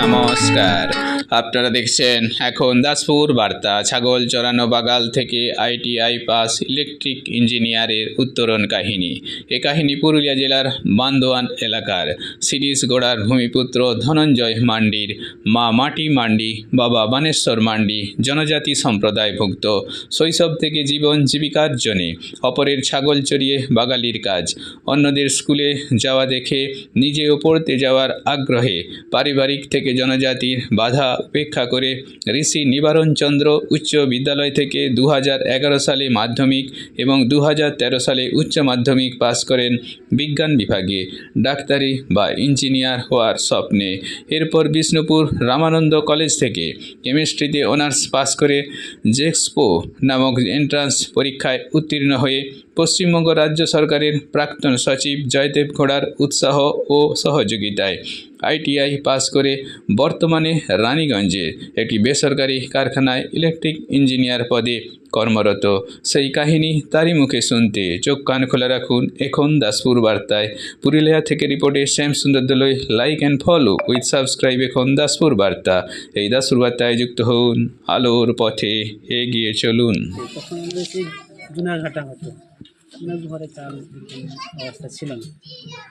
নমস্কার আপনারা দেখছেন এখন দাসপুর বার্তা। ছাগল চড়ানো বাগাল থেকে আইটিআই পাস ইলেকট্রিক ইঞ্জিনিয়ারের উত্তরণ কাহিনী। এ কাহিনী পুরুলিয়া জেলার বান্দোয়ান এলাকার। শিরিশগড়ার ভূমিপুত্র ধনঞ্জয় মান্ডির। মা মাটি মান্ডি, বাবা বানেশ্বর মান্ডি, জনজাতি সম্প্রদায়ভুক্ত। শৈশব থেকে জীবন জীবিকার জন্যে অপরের ছাগল চড়িয়ে বাগালির কাজ। অন্যদের স্কুলে যাওয়া দেখে নিজেও পড়তে যাওয়ার আগ্রহে পারিবারিক থেকে জনজাতির বাধা উপেক্ষা করে ঋষি নিবারণ চন্দ্র উচ্চ বিদ্যালয় থেকে দু সালে মাধ্যমিক এবং দু সালে উচ্চ মাধ্যমিক পাস করেন বিজ্ঞান বিভাগে। ডাক্তারি বা ইঞ্জিনিয়ার হওয়ার স্বপ্নে। এরপর বিষ্ণুপুর রামানন্দ কলেজ থেকে কেমিস্ট্রিতে অনার্স পাস করে জেক্সপো নামক এন্ট্রান্স পরীক্ষায় উত্তীর্ণ হয়ে পশ্চিমবঙ্গ রাজ্য সরকারের প্রাক্তন সচিব জয়দেব ঘোড়ার উৎসাহ ও সহযোগিতায় আইটিআই পাস করে বর্তমানে রানীগঞ্জে একটি বেসরকারি কারখানায় ইলেকট্রিক ইঞ্জিনিয়ার পদে কর্মরত। সেই কাহিনী তারই মুখে শুনতে চোখ কান খোলা রাখুন এখন দাসপুর বার্তায়। পুরুলিয়া থেকে রিপোর্টে Shyam Sundar Dalui like and follow with subscribe এখন দাসপুর বার্তা। এই দাসপুর বার্তায় যুক্ত হন আলোর পথে এগিয়ে চলুন। জুনাঘাটা হতো অনেক ঘরে চাল অবস্থা ছিল না।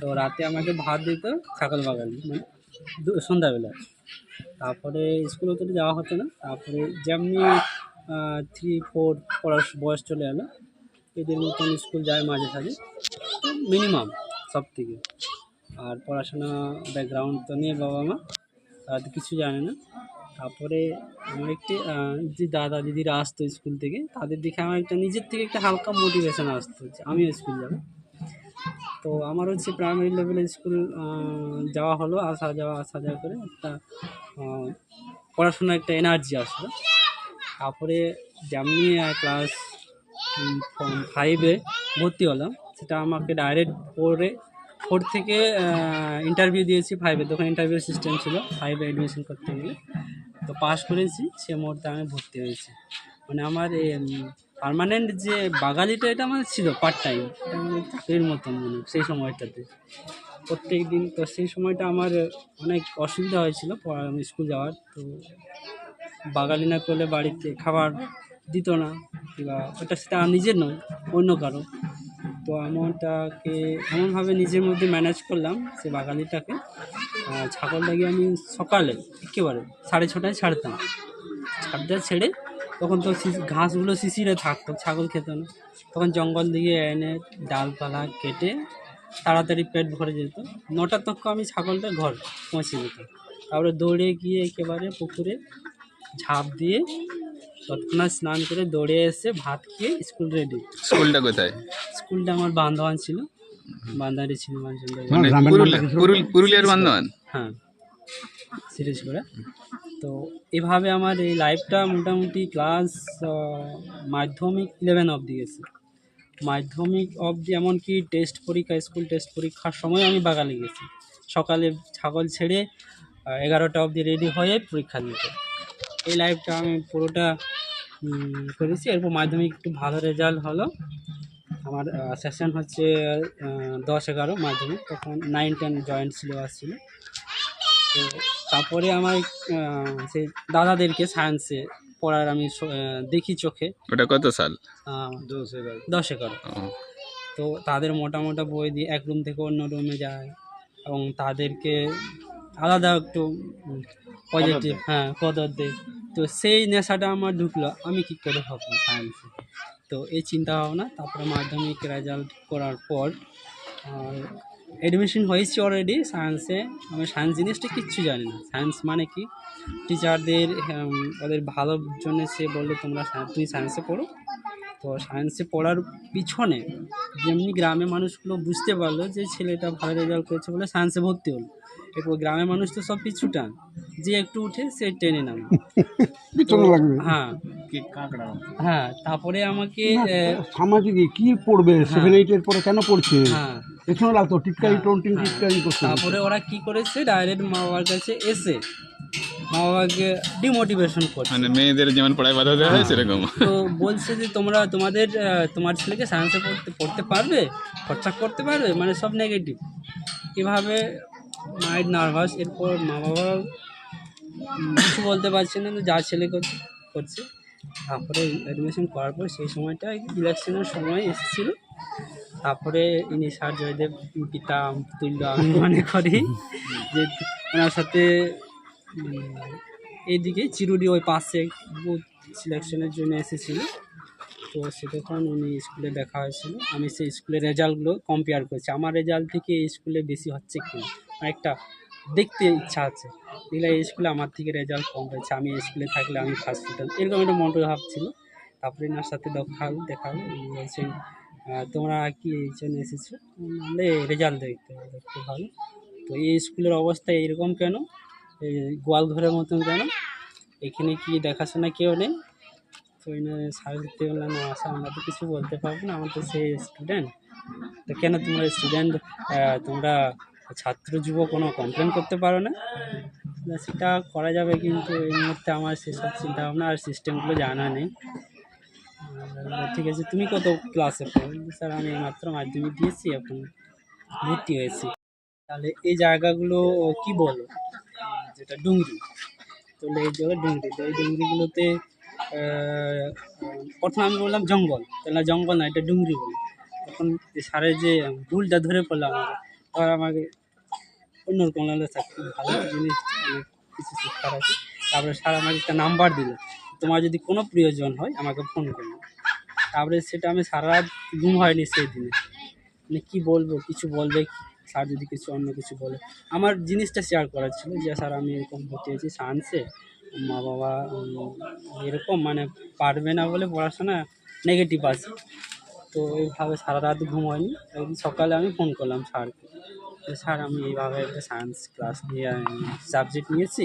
তো রাতে আমাকে ভাত দিত ছাগল বাগালি মানে সন্ধ্যাবেলা। তারপরে স্কুলে তো যাওয়া হতো না। তারপরে যেমনি থ্রি ফোর পড়ার বয়স চলে এলো, এদের মতন স্কুল যায় মাঝে সাঝে। মিনিমাম সব থেকে আর পড়াশোনা ব্যাকগ্রাউন্ড তো নিয়ে বাবা মা, তারা তো কিছু জানে না। তারপরে আমার একটি যে দাদা দিদিরা আসতো স্কুল থেকে, তাদের দেখে আমার একটা নিজের থেকে একটা হালকা মোটিভেশন আসতো যে আমিও স্কুল যাব। তো আমার হচ্ছে প্রাইমারি লেভেলে স্কুল যাওয়া হলো, আসা যাওয়া আসা যাওয়া করে একটা পড়াশোনার একটা এনার্জি আসলো। তারপরে যেমনি ক্লাস ফাইভে ভর্তি হলাম, সেটা আমাকে ডাইরেক্ট ফোরে ফোর থেকে ইন্টারভিউ দিয়েছি ফাইভে তখন ইন্টারভিউ সিস্টেম ছিল ফাইভে অ্যাডমিশন করতে গেলে। তো পাশ করেছি, সে মুহূর্তে আমি ভর্তি হয়েছি। মানে আমার পার্মানেন্ট যে বাঙালিটা, এটা আমার ছিল পার্ট টাইম মানে চাকরির মতন মানে সেই সময়টাতে। প্রত্যেক দিন তো সেই সময়টা আমার অনেক অসুবিধা হয়েছিল স্কুল যাওয়ার। তো বাঙালি না করলে বাড়িতে খাবার দিত না, কিংবা ওটা সেটা নিজের নয়, অন্য কারও। তো এমনটাকে এমনভাবে নিজের মধ্যে ম্যানেজ করলাম, সে বাঙালিটাকে। ছাগলটাকে আমি সকালে একেবারে সাড়ে ছটায় ছাড়তাম। ছাড়তে ছেড়ে তখন তো শিশি- ঘাসগুলো শিশিরে থাকতো ছাগল খেত না। তখন জঙ্গল দিয়ে এনে ডালপালা কেটে তাড়াতাড়ি পেট ভরে যেত। নটা তক আমি ছাগলটা ঘর পৌঁছে যেত তারপরে দৌড়ে গিয়ে একেবারে পুকুরে ঝাঁপ দিয়ে তৎক্ষণাৎ স্নান করে দৌড়ে এসে ভাত খেয়ে স্কুল রেডি স্কুলটা কোথায়? স্কুলটা আমার বান্ধবান ছিল। বান্দারি ছিল মানচন্দ্র মানে পুরুল- পুরুলিয়ার বান্ধবান হ্যাঁ সিরিজ করে। তো এভাবে আমার এই লাইফটা মোটামুটি ক্লাস মাধ্যমিক ইলেভেন অবধি গেছে। মাধ্যমিক অবধি এমনকি টেস্ট পরীক্ষা স্কুল টেস্ট পরীক্ষার সময় আমি বাগালে গেছি। সকালে ছাগল ছেড়ে এগারোটা অবধি রেডি হয়ে পরীক্ষা দিতে। এই লাইফটা আমি পুরোটা করেছি। এরপর মাধ্যমিক একটু ভালো রেজাল্ট হলো। আমার সেশন হচ্ছে দশ এগারো মাধ্যমিক তখন নাইন টেন জয়েন্ট সিলেবাস ছিল তো তারপরে আমার সেই দাদাদেরকে সায়েন্সে পড়ার আমি দেখি চোখে। ওটা কত সাল? দশ এগারো। তো তাদের মোটা মোটা বই দিয়ে এক রুম থেকে অন্য রুমে যায় এবং তাদেরকে আলাদা একটু পজিটিভ হ্যাঁ কদর দেয় তো সেই নেশাটা আমার ঢুকলো। আমি কি করে হব সায়েন্সে তো এই চিন্তা ভাবনা তারপরে মাধ্যমিক রেজাল্ট করার পর অ্যাডমিশন হয়েছি অলরেডি সায়েন্সে আমি সায়েন্স জিনিসটা কিচ্ছু জানি না। সায়েন্স মানে কি? টিচারদের ওদের ভালোর জন্য সে বলল তোমরা তুমি সায়েন্সে পড়ো। তো সায়েন্সে পড়ার পিছনে যেমনি গ্রামে মানুষগুলো বুঝতে পারল যে ছেলেটা ভালো রেজাল্ট করেছে বলে সায়েন্সে ভর্তি হলো। এরপর গ্রামের মানুষ তো সব পিছু টান যে একটু উঠে সে টেনে নামে হ্যাঁ হ্যাঁ তারপরে আমাকে সামাজিক কি পড়বে? সেভেন এইটের পরে কেন পড়ছে? হ্যাঁ। পেছনে লাগতো টিটকারি হ্যাঁ, টোনটিং হ্যাঁ। টিটকারি করতে তারপরে ওরা কি করেছে? ডাইরেক্ট মা বাবার কাছে এসে মা বাবাকে ডিমোটিভেশন করছে। মানে মেয়েদের যেমন পড়ায় বাধা দেওয়া হয় সেরকম। তো বলছে যে তোমরা তোমাদের তোমার ছেলেকে সায়েন্সে পড়তে পড়তে পারবে? খরচা করতে পারবে? মানে সব নেগেটিভ এভাবে মাইন্ড নার্ভাস এরপর মা বাবা কিছু বলতে পারছে না যা ছেলে করছে করছে। তারপরে অ্যাডমিশন করার পর সেই সময়টা ইলেকশনের সময় এসেছিল। তারপরে ইনি স্যার জয়দেব পিতা তুল্য আমি মনে করি যে ওনার সাথে উম, এইদিকে চিরুডি ওই পাশে বুথ সিলেকশনের জন্য এসেছিল। তো সে তখন উনি স্কুলে দেখা হয়েছিল। আমি সেই স্কুলের রেজাল্টগুলো কম্পেয়ার করছি। আমার রেজাল্ট থেকে এই স্কুলে বেশি হচ্ছে কি? না। দেখতে ইচ্ছা আছে। দেখলে এই স্কুলে আমার থেকে রেজাল্ট কম হয়েছে। আমি এই স্কুলে থাকলে আমি ফার্স্ট হতাম এরকম একটা মনোভাব ছিল। তারপরে এনার সাথে দেখা হলো দেখা হলো। তোমরা কি এই জন্য এসেছ? নাহলে রেজাল্ট দেখতে হবে খুব ভালো। তো এই স্কুলের অবস্থা এইরকম কেন? এই গোয়াল ঘরের মতন কেন? এখানে কি দেখাশোনা কেউ নেই? তো দেখতে বললাম আশা আমরা তো কিছু বলতে পারব না। আমরা তো সেই স্টুডেন্ট তো কেন তোমরা স্টুডেন্ট তোমরা ছাত্র যুব কোনো কমপ্লেন করতে পারো না। সেটা করা যাবে কিন্তু এই মুহূর্তে আমার সেসব চিন্তা ভাবনা আর সিস্টেমগুলো জানা নেই। ঠিক আছে, তুমি কত ক্লাসে পড়ো? স্যার, আমি মাত্র মাধ্যমিক দিয়েছি, এখন ভর্তি হয়েছি। তাহলে এই জায়গাগুলো কি বলো? যেটা ডুংরি। তো এই জায়গায় ডুংরি। তো এই ডুংরিগুলোতে প্রথমে আমি বললাম জঙ্গল। তাহলে জঙ্গল না, এটা ডুংরি বলি। তখন সারের যে ভুলটা ধরে পড়লাম তখন আমাকে অন্যরকম লাগল স্যার খুব ভালো জিনিস অনেক কিছু শিক্ষার আছে, তারপরে স্যার আমাকে একটা নাম্বার দিল, তোমার যদি কোনো প্রয়োজন হয় আমাকে ফোন করবে। তারপরে সেটা আমি সারা রাত ঘুম হয়নি সেই দিনে মানে কী বলব, কিছু বলবে? স্যার যদি কিছু অন্য কিছু বলে। আমার জিনিসটা শেয়ার করার ছিল যে, স্যার আমি এরকম ভর্তি হয়েছি সায়েন্সে মা বাবা এরকম মানে পারবে না বলে পড়াশোনা নেগেটিভ আছে। তো এইভাবে সারা রাত ঘুম হয়নি সকালে আমি ফোন করলাম স্যারকে। স্যার আমি এইভাবে একটা সায়েন্স ক্লাস নিয়ে সাবজেক্ট নিয়েছি।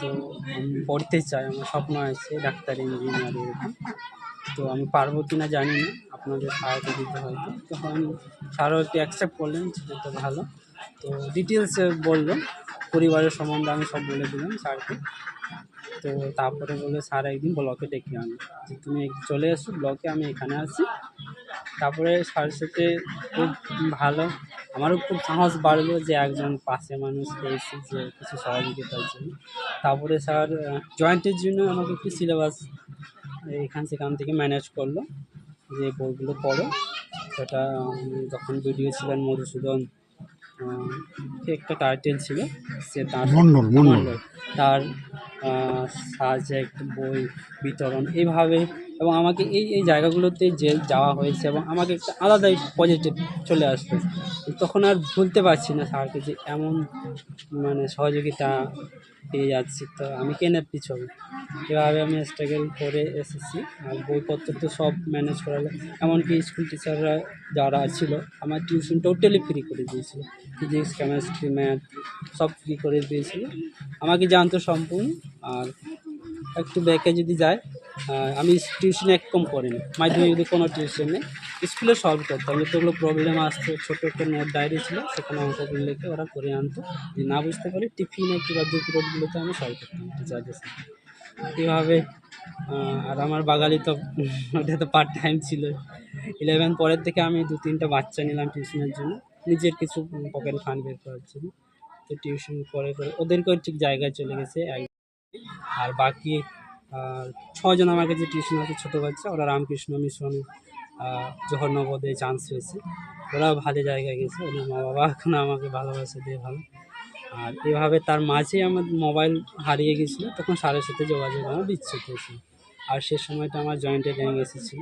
তো আমি পড়তে চাই, আমার স্বপ্ন আছে ডাক্তার ইঞ্জিনিয়ার এরকম তো আমি পারব কি না জানি না, আপনাদের সাহায্য দিতে হয়তো। তখন স্যারও একটু অ্যাকসেপ্ট করলেন সেটা তো ভালো। তো ডিটেলস বলল, পরিবারের সম্বন্ধে আমি সব বলে দিলাম স্যারকে। তো তারপরে বলল, স্যার, একদিন ব্লকে ডেকে আনো। যে তুমি চলে এসো, ব্লকে আমি এখানে আছি। তারপরে স্যারের সাথে খুব ভালো আমারও খুব সাহস বাড়লো যে একজন পাশে মানুষ পেয়েছি যে কিছু সহযোগিতার জন্য। তারপরে স্যার জয়েন্টের জন্য আমাকে একটু সিলেবাস এখান সেখান থেকে ম্যানেজ করল যে বইগুলো পড়ো। সেটা যখন ভিডিও ছিলেন মধুসূদন একটা টাইটেল ছিল সে তার মণ্ডল মণ্ডল মণ্ডল তার সাহায্যে একটা বই বিতরণ এইভাবে এবং আমাকে এই এই জায়গাগুলোতে যে যাওয়া হয়েছে এবং আমাকে একটা আলাদাই পজিটিভ চলে আসতো তখন আর ভুলতে পারছি না স্যারকে যে এমন মানে সহযোগিতা পেয়ে যাচ্ছি। তো আমি কেনে পিছবে? এভাবে আমি স্ট্রাগল করে এসেছি। আর বইপত্র তো সব ম্যানেজ করালো এমনকি স্কুল টিচাররা যারা ছিল, আমার টিউশন টোটালি ফ্রি করে দিয়েছিল। ফিজিক্স কেমিস্ট্রি ম্যাথ সব ফ্রি করে দিয়েছিল। আমাকে জানতো সম্পূর্ণ। আর একটু ব্যাকে যদি যায় আমি টিউশনে একদম করিনি মাধ্যমিক যদি কোনো টিউশন নেই স্কুলে সলভ করতাম। যতগুলো প্রবলেম আসতো ছোটো একটা নোট ডায়েরি ছিল, সেখানে অঙ্কগুলো লিখে ওরা করে আনতো। যদি না বুঝতে পারি টিফিনে কিংবা দু পিরিয়ডগুলোতে আমি সলভ করতাম। টিচারদের সাথে এইভাবে আর আমার বাঙালি তো, ওটা তো পার্ট টাইম ছিল। ইলেভেন পরের থেকে আমি দু তিনটা বাচ্চা নিলাম টিউশনের জন্য। নিজের কিছু পকেট ফান্ড বের করার জন্য। তো টিউশন করে করে, ওদেরকেও ঠিক জায়গায় চলে গেছে আর বাকি ছজন আমার কাছে টিউশন আছে, ছোটো বাচ্চা, ওরা রামকৃষ্ণ মিশন জহর চান্স হয়েছে ওরা ভালো জায়গায় গেছে, ওদের মা বাবা এখন আমাকে ভালোবাসে দিয়ে ভালো। আর এভাবে তার মাঝে আমার মোবাইল হারিয়ে গেছিল, তখন সারের সাথে যোগাযোগ আমার বিচ্ছেদ হয়েছিল। আর সে সময়টা আমার জয়েন্টে র্যাঙ্ক এসেছিল।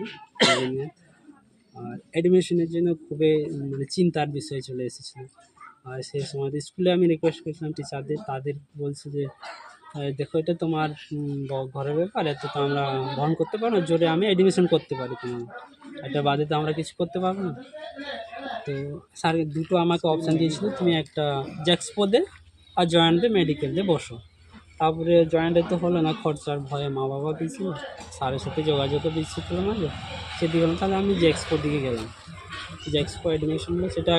আর অ্যাডমিশনের জন্য খুবই মানে চিন্তার বিষয় চলে এসেছিল। আর সেই সময় স্কুলে আমি রিকোয়েস্ট করেছিলাম টিচারদের তাদের বলছে যে দেখো, এটা তোমার ঘরের ব্যাপার এত তো আমরা বহন করতে পারব না, জোরে আমি অ্যাডমিশন করতে পারি তোমার এটা বাদে তো আমরা কিছু করতে পারব না। তো স্যার দুটো আমাকে অপশান দিয়েছিল, তুমি একটা জ্যাক্সপো দে আর জয়েন্ট মেডিকেল দে, বসো। তারপরে জয়েন্টে তো হলো না, খরচার ভয়ে মা বাবা দিয়েছিল স্যারের সাথে যোগাযোগও দিচ্ছিল মাঝে সেদিকে হলো তাহলে আমি জ্যাক্সপোর দিকে গেলাম। জ্যাক্সপো অ্যাডমিশন সেটা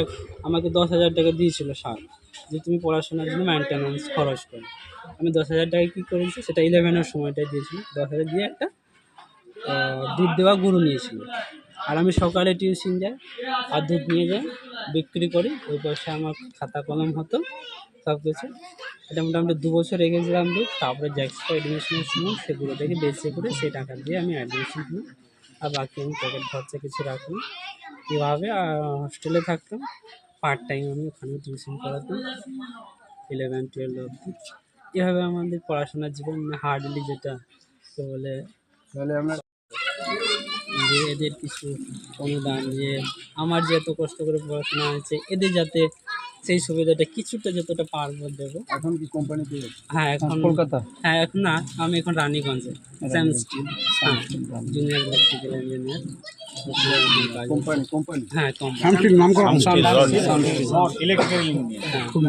আমাকে দশ হাজার টাকা দিয়েছিল স্যার যে তুমি পড়াশোনার জন্য মেনটেন্যান্স খরচ করো। আমি দশ হাজার টাকা কী করেছি? সেটা ইলেভেনের সময়টায় দিয়েছিল দশ হাজার দিয়ে একটা দুধ দেওয়া গরু নিয়েছিল আর আমি সকালে টিউশন যাই, আর দুধ নিয়ে যাই, বিক্রি করি। ওই পয়সা আমার খাতা কলম হতো, সব কিছু। এটা মোটামুটি দু বছর রেখেছিলাম তো তারপরে জ্যাক্সটা অ্যাডমিশনের সময় সেগুলো থেকে বেঁচে করে সেই টাকা দিয়ে আমি অ্যাডমিশন নিই আর বাকি আমি পকেট খরচা কিছু রাখলাম। এভাবে হস্টেলে থাকতাম। পার্ট টাইম আমি ওখানে টিউশন করাতাম ইলেভেন টুয়েলভ অবধি। এভাবে আমাদের পড়াশোনার জীবন হার্ডলি যেটা তো বলে তাহলে আমরা যে এদের কিছু অনুদান যে আমার যে এত কষ্ট করে পড়াশোনা হয়েছে এদের যাতে সেই সুবিধাটা কিছুটা যতটা পারব দেবো। এখন কি কোম্পানিতে হ্যাঁ এখন কলকাতা? হ্যাঁ এখন না আমি এখন রানীগঞ্জে। স্যামস্টিল হ্যাঁ junior electrical engineer company company হ্যাঁ কোম্পানি নাম করা ইলেকট্রিক্যাল খুব